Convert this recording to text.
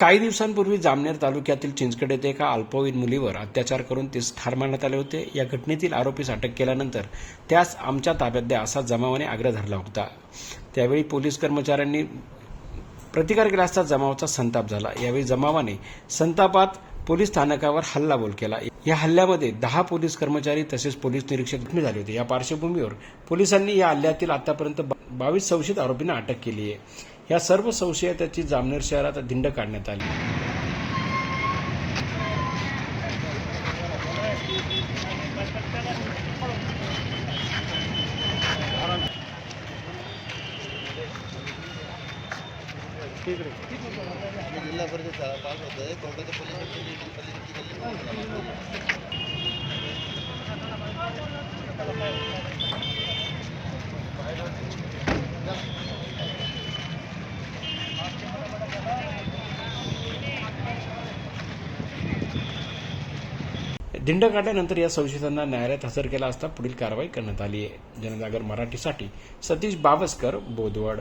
काही दिवसांपूर्वी जामनेर तालुक्यातील चिंचकड येथे एका अल्पवयीन मुलीवर अत्याचार करून तीस ठार मारण्यात आले होते. या घटनेतील आरोपीस अटक केल्यानंतर त्यास आमच्या ताब्यात द्या असा जमावाने आग्रह धरला होता. त्यावेळी पोलीस कर्मचाऱ्यांनी प्रतिकार केला असता जमावाचा संताप झाला. यावेळी जमावाने संतापात पोलीस स्थानकावर हल्लाबोल केला. या हल्ल्यामध्ये दहा पोलीस कर्मचारी तसेच पोलीस निरीक्षक जखमी झाले होते. या पार्श्वभूमीवर पोलिसांनी या हल्ल्यातील आतापर्यंत बावीस संशयित आरोपींना अटक केली आहे. या सर्व संशयिताची जामनेर शहरात धिंड काढण्यात आली. जिल्हा परिषद शाळा पास होत होतंय कोर्टाच्या पलीकडची दिंड काढल्यानंतर या संशयितांना न्यायालयात हजर केला असता पुढील कारवाई करण्यात आली आहे. जनजागर मराठीसाठी सतीश बावस्कर बोदवड